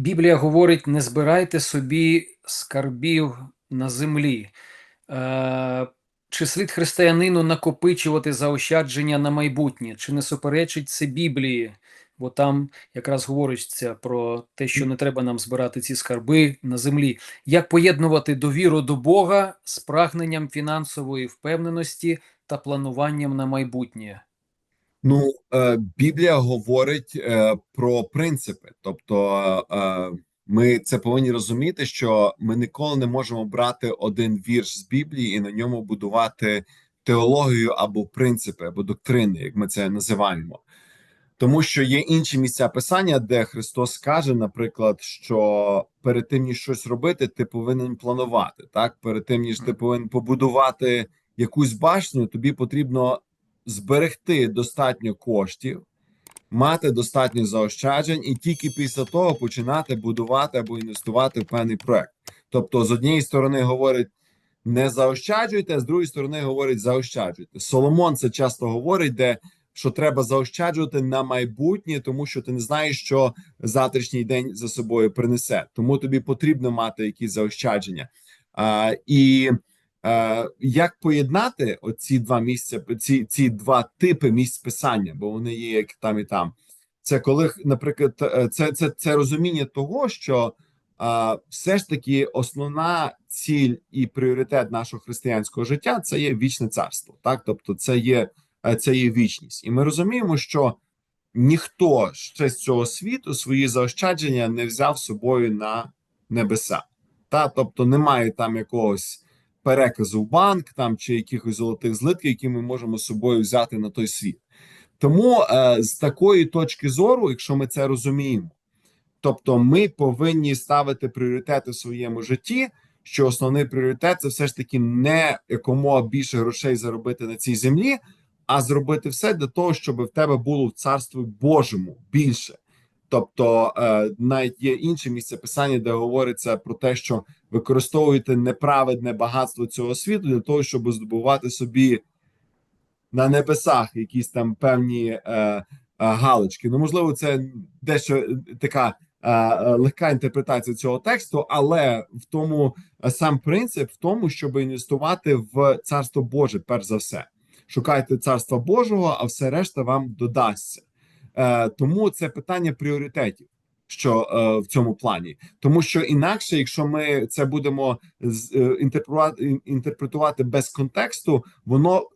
Біблія говорить: не збирайте собі скарбів на землі. Е, чи слід християнину накопичувати заощадження на майбутнє? Чи не суперечить це Біблії? Бо там якраз говориться про те, що не треба нам збирати ці скарби на землі. Як поєднувати довіру до Бога з прагненням фінансової впевненості та плануванням на майбутнє? Ну, е, Біблія говорить е, про принципи, тобто е, ми це повинні розуміти, що ми ніколи не можемо брати один вірш з Біблії і на ньому будувати теологію або принципи, або доктрини, як ми це називаємо. Тому що є інші місця писання, де Христос каже, наприклад, що перед тим ніж щось робити, ти повинен планувати. Так, перед тим ніж ти повинен побудувати якусь башню, тобі потрібно зберегти достатньо коштів, мати достатньо заощаджень, і тільки після того починати будувати або інвестувати в певний проект. Тобто, з однієї сторони говорить. Не заощаджуйте, а з другої сторони говорить заощаджуйте. Соломон це часто говорить, де що треба заощаджувати на майбутнє, тому що ти не знаєш, що завтрашній день за собою принесе. Тому тобі потрібно мати якісь заощадження. А, І а, як поєднати оці два місця, ці, ці два типи місць писання, бо вони є як там і там. Це коли, наприклад, це це, це розуміння того, що а, все ж таки основна ціль і пріоритет нашого християнського життя це є вічне царство. Так, тобто, це є це є вічність, і ми розуміємо, що ніхто ще з цього світу свої заощадження не взяв з собою на небеса, та тобто немає там якогось переказу в банк там чи якихось золотих злитків, які ми можемо з собою взяти на той світ. Тому е, з такої точки зору, якщо ми це розуміємо, тобто ми повинні ставити пріоритети в своєму житті. Що основний пріоритет це все ж таки не якомога більше грошей заробити на цій землі, а зробити все для того, щоб в тебе було в царстві Божому більше. Тобто, е, навіть є інше місце писання, де говориться про те, що використовуєте неправедне багатство цього світу для того, щоб здобувати собі на небесах якісь там певні е, е, галочки. Ну, можливо, це дещо така е, легка інтерпретація цього тексту, але в тому е, сам принцип в тому, щоб інвестувати в царство Боже, перш за все шукайте царства Божого, а все решта вам додасться. Е, Тому це питання пріоритетів. Що е, в цьому плані, тому що інакше, якщо ми це будемо з, е, інтерпретувати, інтерпретувати без контексту, воно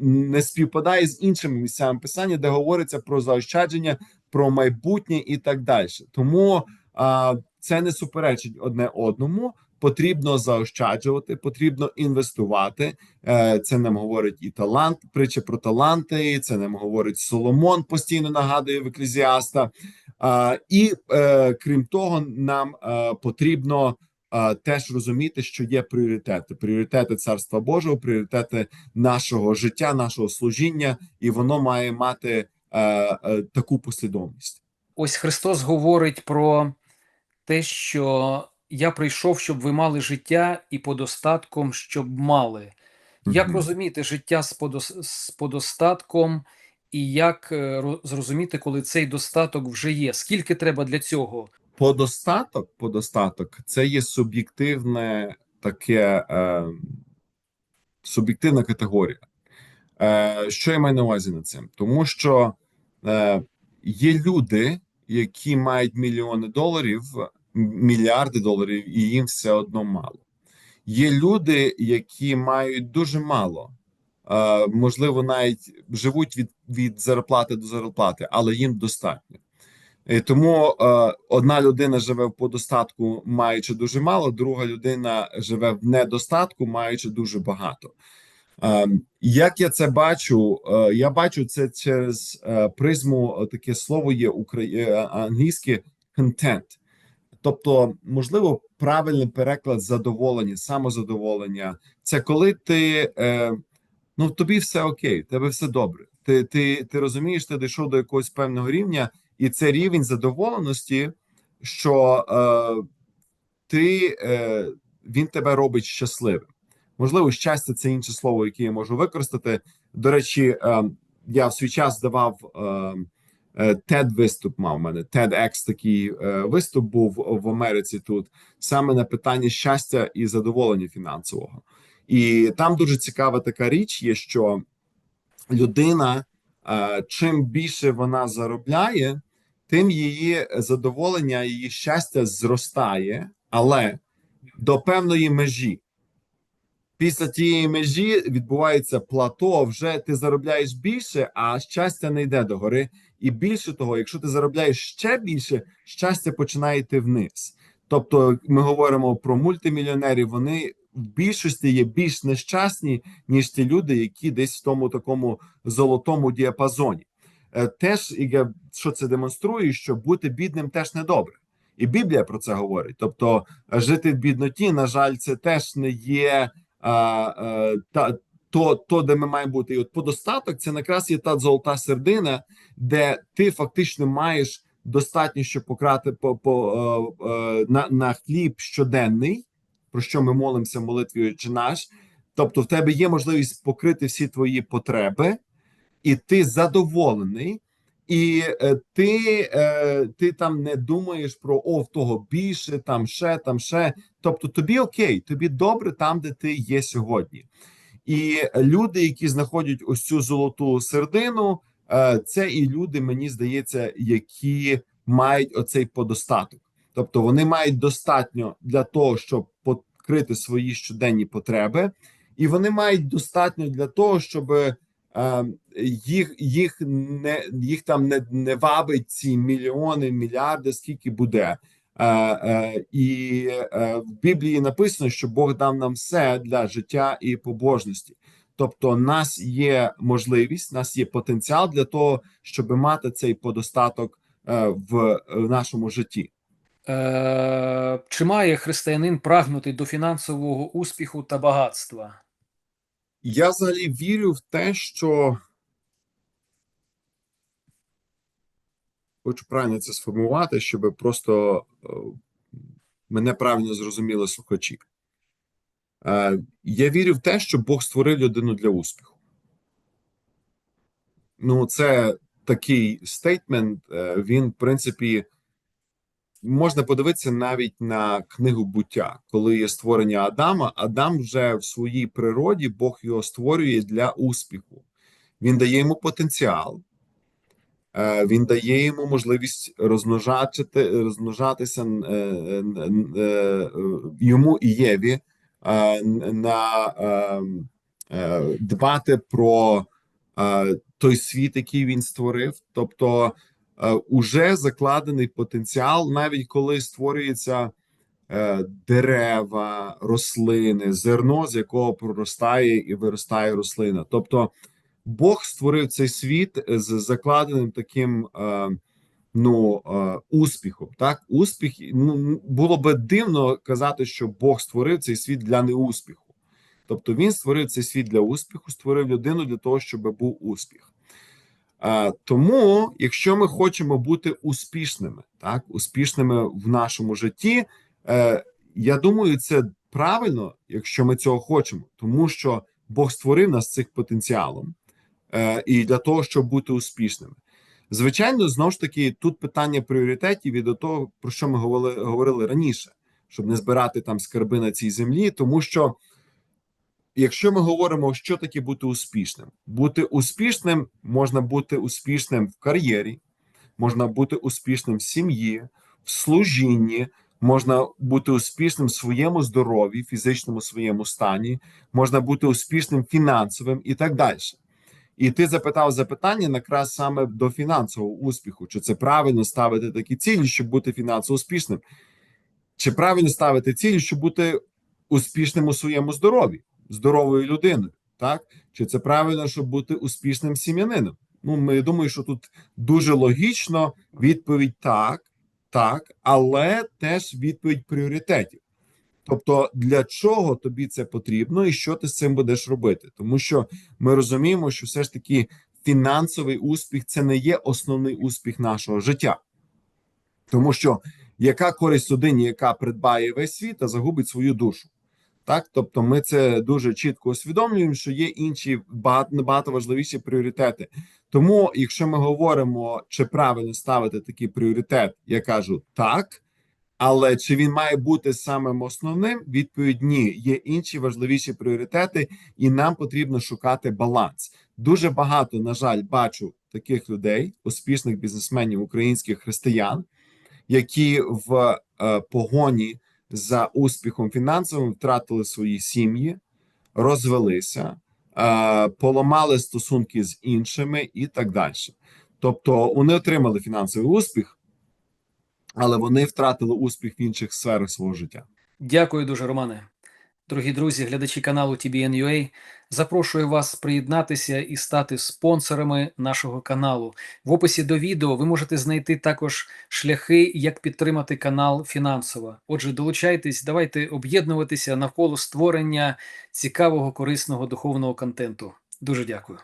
не співпадає з іншими місцями писання, де говориться про заощадження, про майбутнє і так далі. Тому е, це не суперечить одне одному потрібно заощаджувати, потрібно інвестувати. Е, це нам говорить і талант, притча про таланти. Це нам говорить Соломон, постійно нагадує в еклезіаста. І е, крім того, нам е, потрібно. Теж розуміти, що є пріоритети: пріоритети царства Божого, пріоритети нашого життя, нашого служіння, і воно має мати таку послідовність. Ось Христос говорить про те, що я прийшов, щоб ви мали життя і подостатком, щоб мали. Як Мгм. розуміти життя з, подос... з подостатком, і як е, ро- зрозуміти, коли цей достаток вже є? Скільки треба для цього? Подостаток, подостаток це є суб'єктивне таке е, суб'єктивна категорія. Е, Що я маю на увазі над цим? Тому що е, є люди, які мають мільйони доларів, мільярди доларів, і їм все одно мало. Є люди, які мають дуже мало, можливо, навіть живуть від, від зарплати до зарплати, але їм достатньо. І тому е, одна людина живе в подостатку, маючи дуже мало, друга людина живе в недостатку, маючи дуже багато. Як я це бачу? Я бачу це через е, призму е, таке слово є англійське content. Тобто, можливо, правильний переклад задоволення, самозадоволення. Це коли ти е, ну тобі все окей, тебе все добре. Ти ти, ти розумієш, ти дійшов до якогось певного рівня, і це рівень задоволеності, що е, ти е, він тебе робить щасливим. Можливо, щастя це інше слово, яке я можу використати. До речі, е, я в свій час давав. Е, TED виступ мав у мене. TEDx такий е, виступ був в Америці тут саме на питання щастя і задоволення фінансового. І там дуже цікава така річ є, що людина, е, чим більше вона заробляє, тим її задоволення, її щастя зростає, але до певної межі. Після тієї межі відбувається плато. Вже ти заробляєш більше, а щастя не йде догори. І більше того, якщо ти заробляєш ще більше, щастя починає йти вниз. Тобто, ми говоримо про мультимільйонерів. Вони в більшості є більш нещасні, ніж ті люди, які десь в тому такому золотому діапазоні. Е, Теж я- що це демонструє, що бути бідним теж не добре. І Біблія про це говорить. Тобто, жити в бідноті, на жаль, це теж не є та, то, то, де ми маємо бути. І от подостаток це якраз є та золота середина, де ти фактично маєш достатньо, щоб пократи по, по е, е, на, на хліб щоденний, про що ми молимося в молитві «Отче наш. Тобто, в тебе є можливість покрити всі твої потреби, і ти задоволений. І е, ти, е, ти там не думаєш про о, в того більше, там ще, там ще. Тобто, тобі окей, тобі добре там, де ти є сьогодні. І люди, які знаходять ось цю золоту середину, е, це і люди, мені здається, які мають оцей подостаток. Тобто вони мають достатньо для того, щоб покрити свої щоденні потреби, і вони мають достатньо для того, щоб їх їх не їх там не, не вабить ці мільйони, мільярди, скільки буде. Е, е, і е, в Біблії написано, що Бог дав нам все для життя і побожності. Тобто, нас є можливість, нас є потенціал для того, щоб мати цей подостаток в нашому житті. Е, чи має християнин прагнути до фінансового успіху та багатства? Я взагалі вірю в те, що хочу правильно це сформувати, щоб просто е, мене правильно зрозуміли слухачі. Е, Я вірю в те, що Бог створив людину для успіху. Ну, це такий стейтмент. е, Він, в принципі, можна подивитися навіть на книгу буття, коли є створення Адама. Адам вже в своїй природі Бог його створює для успіху. Він дає йому потенціал, е, він дає йому можливість розмножати, розмножатися е, е, йому і Єві на дбати про той світ, який він створив. Тобто, уже закладений потенціал, навіть коли створюється е, дерева, рослини, зерно, з якого проростає і виростає рослина. Тобто, Бог створив цей світ з закладеним таким. Е, Ну, е, успіхом, так успіх ну було би дивно казати, що Бог створив цей світ для неуспіху. Тобто він створив цей світ для успіху, створив людину для того, щоб був успіх. А, Тому, якщо ми хочемо бути успішними, так успішними в нашому житті, е, я думаю, це правильно, якщо ми цього хочемо, тому що Бог створив нас цих потенціалом е, і для того, щоб бути успішними. Звичайно, знову ж таки, тут питання пріоритетів і до того, про що ми говорили, говорили раніше, щоб не збирати там скарби на цій землі, тому що. Якщо ми говоримо, що таке бути успішним, бути успішним можна бути успішним в кар'єрі, можна бути успішним в сім'ї, в служінні, можна бути успішним в своєму здоров'ї, фізичному своєму стані, можна бути успішним фінансовим і так далі. І ти запитав запитання якраз саме до фінансового успіху: чи це правильно ставити такі цілі, щоб бути фінансово успішним, чи правильно ставити цілі, щоб бути успішним у своєму здоров'ї? Здоровою людиною, так чи це правильно, щоб бути успішним сім'янином? Ну, ми думаю, що тут дуже логічно відповідь так, так, але теж відповідь пріоритетів. Тобто, для чого тобі це потрібно, і що ти з цим будеш робити? Тому що ми розуміємо, що все ж таки фінансовий успіх це не є основний успіх нашого життя, тому що яка користь людині, яка придбає весь світ, а загубить свою душу? Так, тобто, ми це дуже чітко усвідомлюємо, що є інші багато набагато важливіші пріоритети. Тому, якщо ми говоримо, чи правильно ставити такий пріоритет, я кажу так. Але чи він має бути самим основним? Відповідь ні. Є інші важливіші пріоритети, і нам потрібно шукати баланс. Дуже багато, на жаль, бачу таких людей, успішних бізнесменів, українських християн, які в е, погоні за успіхом фінансовим втратили свої сім'ї, розвелися, е, поламали стосунки з іншими і так далі. Тобто вони отримали фінансовий успіх, але вони втратили успіх в інших сферах свого життя. Дякую дуже, Романе. Дорогі друзі, глядачі каналу TBN.UA, запрошую вас приєднатися і стати спонсорами нашого каналу. В описі до відео ви можете знайти також шляхи, як підтримати канал фінансово. Отже, долучайтесь, давайте об'єднуватися навколо створення цікавого, корисного духовного контенту. Дуже дякую.